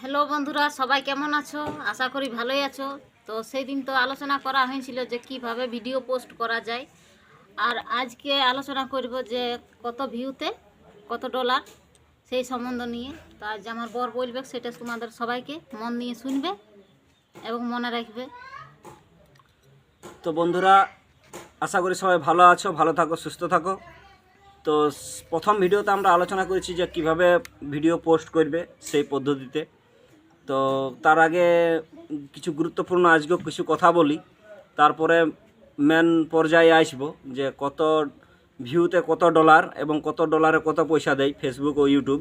Hello বন্ধুরা, সবাই কেমন আছো? আশা করি ভালোই আছো। তো সেই দিন তো আলোচনা করা হয়েছিল যে কীভাবে ভিডিও পোস্ট করা যায়। আর আজকে আলোচনা করব যে কত ভিউতে কত ডলার, সেই সম্বন্ধ নিয়ে। তো আজ আমার বর বলবে, সেটা তোমাদের সবাইকে মন নিয়ে শুনবে এবং মনে রাখবে। তো বন্ধুরা, আশা করি সবাই ভালো আছো, ভালো থাকো, সুস্থ থাকো। তো প্রথম ভিডিওতে আমরা আলোচনা করেছি যে কীভাবে ভিডিও পোস্ট করবে সেই পদ্ধতিতে। তো তার আগে কিছু গুরুত্বপূর্ণ আজকেও কিছু কথা বলি। তারপরে মেন পর্যায়ে আসব যে কত ভিউতে কত ডলার এবং কত ডলারে কত পয়সা দেয় ফেসবুক ও ইউটিউব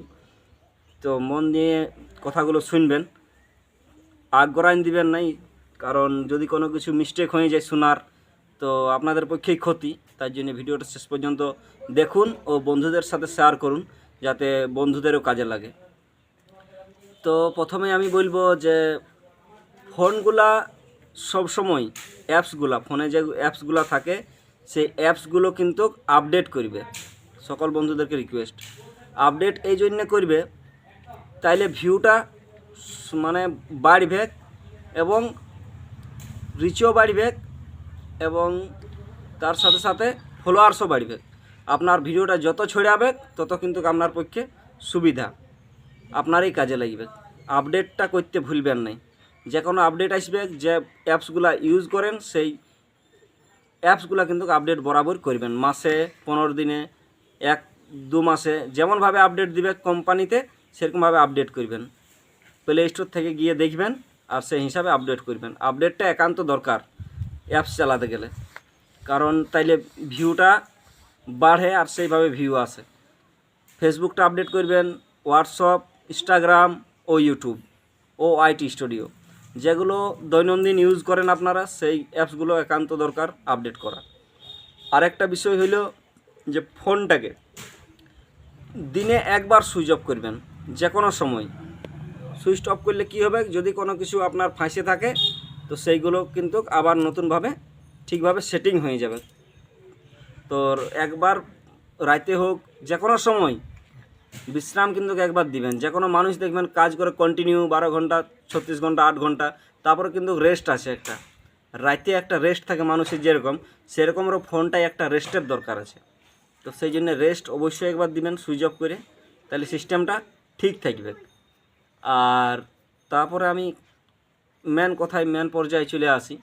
তো মন দিয়ে কথাগুলো শুনবেন। আগ্রহায়ণ দিবেন নাই, কারণ যদি কোনো কিছু মিস্টেক হয়ে যায় শোনার, তো আপনাদের পক্ষেই ক্ষতি। তার জন্য ভিডিওটা শেষ পর্যন্ত দেখুন ও বন্ধুদের সাথে শেয়ার করুন, যাতে বন্ধুদেরও কাজে লাগে। তো প্রথমে আমি বলব যে ফোনগুলা সবসময় অ্যাপসগুলা, ফোনে যে অ্যাপসগুলা থাকে, সেই অ্যাপসগুলো কিন্তু আপডেট করবে। সকল বন্ধুদেরকে রিকোয়েস্ট আপডেট এই জন্য করবে, তাইলে ভিউটা মানে বাড়বে এবং রিচও বাড়বে এবং তার সাথে সাথে ফলোয়ার্সও বাড়বে। আপনার ভিডিওটা যত ছড়াবে, তত কিন্তু আপনার পক্ষে সুবিধা। আপনারই কাজে লাগবে। আপডেটটা করতে ভুলবেন নাই। যে কোনো আপডেট আসবে, যে অ্যাপসগুলো ইউজ করেন, সেই অ্যাপসগুলো কিন্তু আপডেট বরাবর করবেন। মাসে পনেরো দিনে, এক, দু মাসে যেমনভাবে আপডেট দিবে কোম্পানিতে, সেরকমভাবে আপডেট করবেন। প্লে স্টোর থেকে গিয়ে দেখবেন আর সেই হিসাবে আপডেট করবেন। আপডেটটা একান্ত দরকার অ্যাপস চালাতে গেলে। কারণ তাইলে ভিউটা বাড়ে আর সেইভাবে ভিউ আসে। ফেসবুকটা আপডেট করবেন হোয়াটসঅ্যাপ ইনস্টাগ্রাম ও ইউটিউব ও আইটি স্টুডিও যেগুলো দৈনন্দিন ইউজ করেন আপনারা, সেই অ্যাপসগুলো একান্ত দরকার আপডেট করা। আরেকটা বিষয় হইল যে ফোনটাকে দিনে একবার সুইচ অফ করবেন যে কোনো সময়। সুইচ অফ করলে কি হবে? যদি কোনো কিছু আপনার ফাঁসে থাকে, তো সেইগুলো কিন্তু আবার নতুনভাবে ঠিকভাবে সেটিং হয়ে যাবে। তোর একবার রাইতে হোক যে কোনো সময় বিশ্রাম কিন্তু একবার দিবেন। যে কোনো মানুষ দেখবেন কাজ করে কন্টিনিউ বারো ঘণ্টা, ছত্রিশ ঘণ্টা, আট ঘণ্টা, তারপরে কিন্তু রেস্ট আছে একটা। রাতে একটা রেস্ট থাকে মানুষের যেরকম সেরকমেরও ফোনটাই একটা রেস্টের দরকার আছে। তো সেই জন্য রেস্ট অবশ্যই একবার দিবেন, সুইচ অফ করে, তাহলে সিস্টেমটা ঠিক থাকবে। আর তারপরে আমি মেন কথায় মেন পর্যায়ে চলে আসি।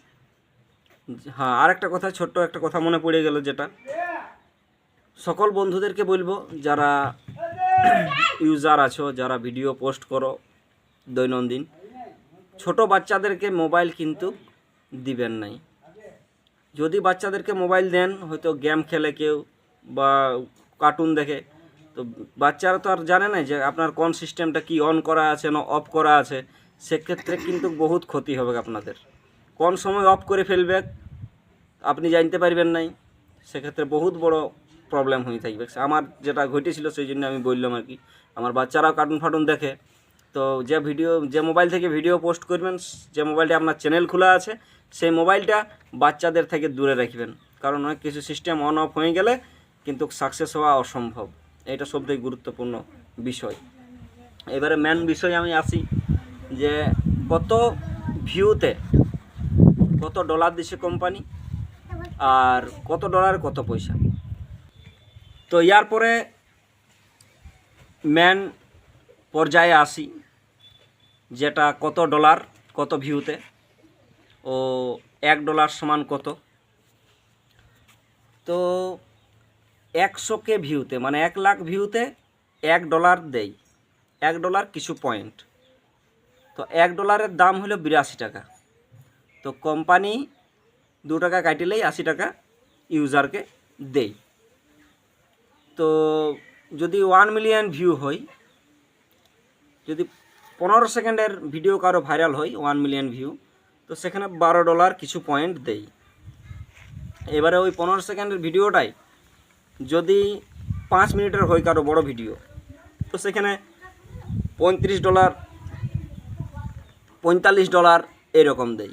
হ্যাঁ আর একটা কথা, ছোট্ট একটা কথা মনে পড়ে গেল যেটা। সকল বন্ধুদেরকে বলব, যারা ইউজার আছো, যারা ভিডিও পোস্ট করো দৈনন্দিন, ছোট বাচ্চাদেরকে মোবাইল কিন্তু দিবেন নাই। যদি বাচ্চাদেরকে মোবাইল দেন, হয়তো গেম খেলে কেউ বা কার্টুন দেখে, তো বাচ্চারা তো আর জানে না যে আপনার কোন সিস্টেমটা কি অন করা আছে না অফ করা আছে, সেক্ষেত্রে কিন্তু বহুত ক্ষতি হবে আপনাদের। কোন সময় অফ করে ফেলবে, আপনি জানতে পারবেন নাই, সেক্ষেত্রে বহুত বড় প্রবলেম হয়ে থাকবে। আমার যেটা ঘটেছিল সেই জন্য আমি বললাম আর কি। আমার বাচ্চারাও কার্টুন ফার্টুন দেখে। তো যে ভিডিও যে মোবাইল থেকে ভিডিও পোস্ট করবেন, যে মোবাইলটা আপনার চ্যানেল খোলা আছে, সেই মোবাইলটা বাচ্চাদের থেকে দূরে রাখবেন। কারণ অনেক কিছু সিস্টেম অন অফ হয়ে গেলে কিন্তু সাকসেস হওয়া অসম্ভব। এটা সবথেকে গুরুত্বপূর্ণ বিষয়। এবারে মেন বিষয় আমি আসি যে কত ভিউতে কত ডলার দিছে কোম্পানি আর কত ডলার কত পয়সা? তো ইয়ার পরে মেন পর্যায়ে আসি, যেটা কত ডলার, কত ভিউতে? ও এক ডলার সমান কত? তো একশো কে ভিউতে মানে এক লাখ ভিউতে এক ডলার দেই। এক ডলার কিছু পয়েন্ট। তো এক ডলারের দাম হলো বিরাশি টাকা। তো কোম্পানি দু টাকা কাটিলেই আশি টাকা ইউজারকে দেই। তো যদি ওয়ান মিলিয়ন ভিউ হয়, যদি পনেরো সেকেন্ডের ভিডিও কারও ভাইরাল হয় ওয়ান মিলিয়ন ভিউ তো সেখানে বারো ডলার কিছু পয়েন্ট দেই এবারে ওই পনেরো সেকেন্ডের ভিডিওটাই যদি পাঁচ মিনিটের হয় কারও বড় ভিডিও তো সেখানে পঁয়ত্রিশ ডলার পঁয়তাল্লিশ ডলার এরকম দেই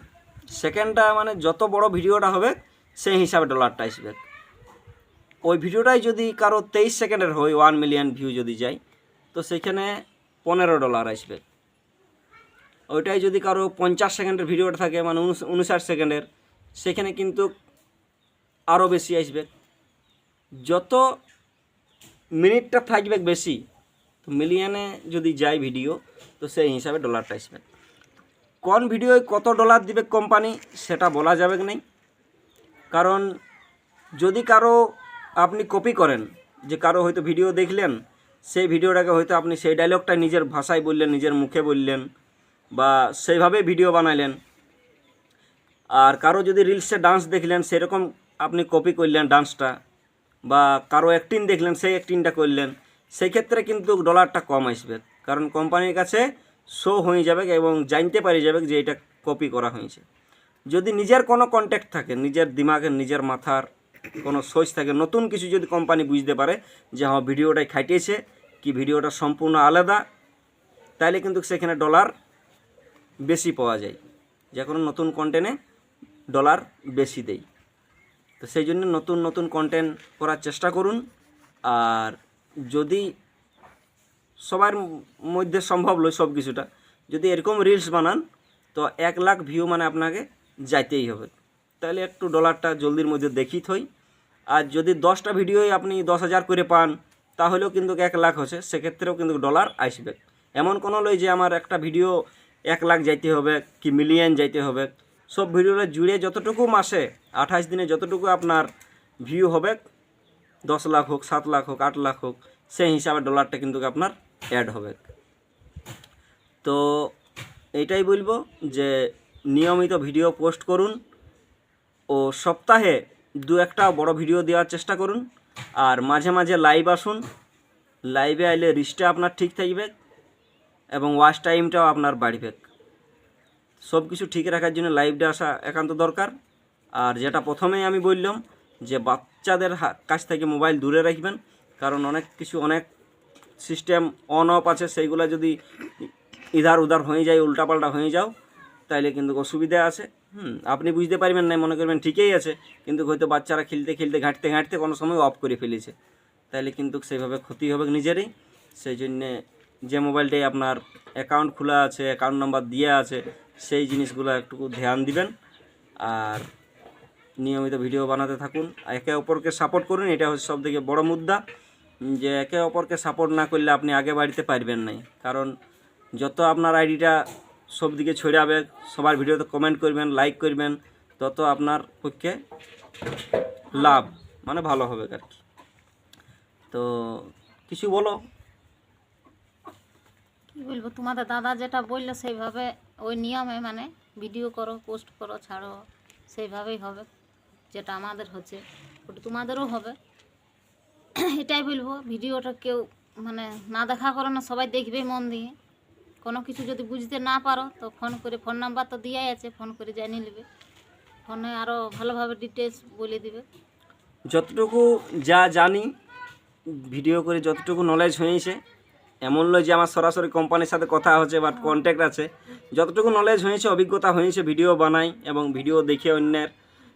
সেকেন্ডটা মানে যত বড় ভিডিওটা হবে, সেই হিসাবে ডলারটা আসবে। ওই ভিডিওটাই যদি কারও তেইশ সেকেন্ডের হয় ওয়ান মিলিয়ন ভিউ যদি যায়, তো সেখানে পনেরো ডলার আসবে। ওইটাই যদি কারও পঞ্চাশ সেকেন্ডের ভিডিওটা থাকে মানে উনষাট সেকেন্ডের, সেখানে কিন্তু আরও বেশি আসবে। যত মিনিটটা থাকবে বেশি, তো মিলিয়নে যদি যায় ভিডিও তো সেই হিসাবে ডলারটা আসবে। কোন ভিডিওয় কত ডলার দিবে কোম্পানি সেটা বলা যাবে কি নেই। কারণ যদি কারও আপনি কপি করেন, যে কারও হয়তো ভিডিও দেখলেন, সেই ভিডিওটাকে হয়তো আপনি সেই ডায়লগটা নিজের ভাষায় বললেন, নিজের মুখে বললেন, বা সেইভাবে ভিডিও বানাইলেন। আর কারও যদি রিলসে ডান্স দেখলেন, সেরকম আপনি কপি করলেন ডান্সটা বা কারও অ্যাক্টিং দেখলেন, সেই অ্যাক্টিংটা করলেন সেই ক্ষেত্রে কিন্তু ডলারটা কম আসবে। কারণ কোম্পানির কাছে শো হয়ে যাবে এবং জানতে পারি যাবে যে এটা কপি করা হয়েছে। যদি নিজের কোনো কন্ট্যাক্ট থাকে, নিজের দিমাগের, নিজের মাথার কোনো সোচ থাকে। নতুন কিছু যদি কোম্পানি বুঝতে পারে যে হ্যাঁ ভিডিওটাই খাইটিয়েছে কি ভিডিওটা সম্পূর্ণ আলাদা? তাইলে কিন্তু সেখানে ডলার বেশি পাওয়া যায়। যে কোনো নতুন কন্টেন্টে ডলার বেশি দেয়। তো সেই জন্য নতুন নতুন কন্টেন্ট করার চেষ্টা করুন। আর যদি সবার মধ্যে সম্ভব নয় সব কিছুটা যদি এরকম রিলস বানান, তো এক লাখ ভিউ মানে আপনাকে যাইতেই হবে। তাহলে একটু ডলারটা জলদির মধ্যে দেখি থই। আর যদি দশটা ভিডিওই আপনি দশ হাজার করে পান, তাহলেও কিন্তু এক লাখ হচ্ছে, সেক্ষেত্রেও কিন্তু ডলার আসবে। এমন কোনো লয় যে আমার একটা ভিডিও এক লাখ যাইতে হবে কি মিলিয়ন যাইতে হবে। সব ভিডিওটা জুড়ে যতটুকু মাসে, আঠাশ দিনে যতটুকু আপনার ভিউ হবে, দশ লাখ হোক, সাত লাখ হোক, আট লাখ হোক, সেই হিসাবে ডলারটা কিন্তু আপনার অ্যাড হবে। তো এটাই বলব যে নিয়মিত ভিডিও পোস্ট করুন। ও সপ্তাহে দু একটা বড় ভিডিও দেওয়ার চেষ্টা করুন। আর মাঝে মাঝে লাইভ আসুন। লাইভে আইলে রিচটা আপনার ঠিক থাকবে এবং ওয়াচ টাইমটাও আপনার বাড়বে। সব কিছু ঠিক রাখার জন্য লাইভটা আসা একান্ত দরকার। আর যেটা প্রথমেই আমি বললাম যে বাচ্চাদের কাছ থেকে মোবাইল দূরে রাখবেন। কারণ অনেক কিছু, অনেক সিস্টেম অন অফ আছে। সেইগুলো যদি ইধার উধার হয়ে যায়, উল্টাপাল্টা হয়ে যাও, তাইলে কিন্তু অসুবিধা আছে। হুম, আপনি বুঝতে পারবেন না, মনে করবেন ঠিকই আছে, কিন্তু হয়তো বাচ্চারা খেলতে খেলতে, ঘাঁটতে ঘাঁটতে কোনো সময় অফ করে ফেলেছে। তাইলে কিন্তু সেইভাবে ক্ষতি হবে নিজেরই। সেই জন্যে যে মোবাইলটাই আপনার অ্যাকাউন্ট খোলা আছে অ্যাকাউন্ট নাম্বার দিয়ে আছে, সেই জিনিসগুলো একটু ধ্যান দিবেন। আর নিয়মিত ভিডিও বানাতে থাকুন। একে অপরকে সাপোর্ট করুন, এটা হচ্ছে সব থেকে বড় মুদ্রা। যে একে অপরকে সাপোর্ট না করলে আপনি আগে বাড়িতে পারবেন নাই। কারণ যত আপনার আইডিটা সব দিকে ছড়াবে সবার ভিডিওতে কমেন্ট করবেন লাইক করবেন। তত আপনার পক্ষে লাভ মানে ভালো হবে আর কি। তো কিছু বলো। কি বলব, তোমাদের দাদা যেটা বলল সেইভাবে, ওই নিয়মে মানে ভিডিও করো পোস্ট করো, ছাড়ো, সেইভাবেই হবে, যেটা আমাদের হচ্ছে। ওটা তোমাদেরও হবে। এটাই বলব, ভিডিওটা কেউ মানে না দেখা করো না, সবাই দেখবে মন দিয়ে। কোনো কিছু যদি বুঝতে না পারো, তো ফোন করে ফোন নাম্বার তো দেওয়াই আছে ফোন করে জানিয়ে নেবে। ফোনে আরও ভালোভাবে ডিটেলস বলে দিবে। যতটুকু যা জানি ভিডিও করে যতটুকু নলেজ হয়েছে, এমন নয় যে আমার সরাসরি কোম্পানির সাথে কথা হচ্ছে বাট কন্ট্যাক্ট আছে। যতটুকু নলেজ হয়েছে, অভিজ্ঞতা হয়েছে ভিডিও বানাই এবং ভিডিও দেখে অন্যের।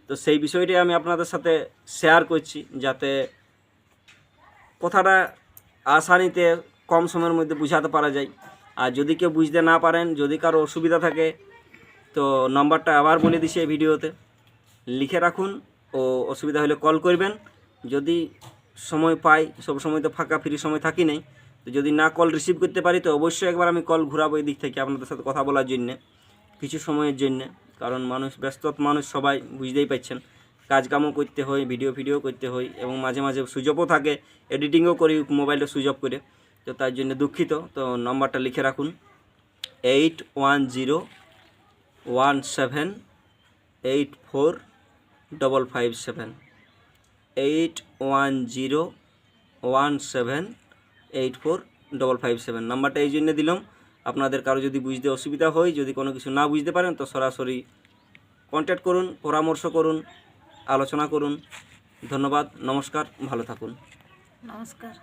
তো সেই বিষয়টাই আমি আপনাদের সাথে শেয়ার করছি, যাতে কথাটা আসানিতে কম সময়ের মধ্যে বুঝাতে পারা যায়। আর যদি কেউ বুঝতে না পারেন, যদি কারও অসুবিধা থাকে, তো নম্বরটা আবার বলে দিছি এই ভিডিওতে। লিখে রাখুন ও অসুবিধা হলে কল করবেন। যদি সময় পাই, সব সময় তো ফাঁকা ফ্রি সময় থাকি নাই, তো যদি না কল রিসিভ করতে পারি, তো অবশ্যই একবার আমি কল ঘুরাবো এই দিক থেকে আপনাদের সাথে কথা বলার জন্যে, কিছু সময়ের জন্যে। কারণ মানুষ ব্যস্ত মানুষ সবাই, বুঝতেই পারছেন। কাজকামও করতে হয়, ভিডিও ভিডিও করতে হয় এবং মাঝে মাঝে সুযোগও থাকে, এডিটিংও করি মোবাইলটা সুযোগ করে। তো তার জন্য দুঃখিত। তো নম্বরটা লিখে রাখুন। Eight one zero one seven eight four double five seven. Eight one zero one seven eight four double five seven. নাম্বারটা এই জন্য দিলাম। আপনাদের কারও যদি বুঝতে অসুবিধা হয়, যদি কোনো কিছু না বুঝতে পারেন, তো সরাসরি কন্ট্যাক্ট করুন, পরামর্শ করুন, আলোচনা করুন। ধন্যবাদ, নমস্কার, ভালো থাকুন। নমস্কার।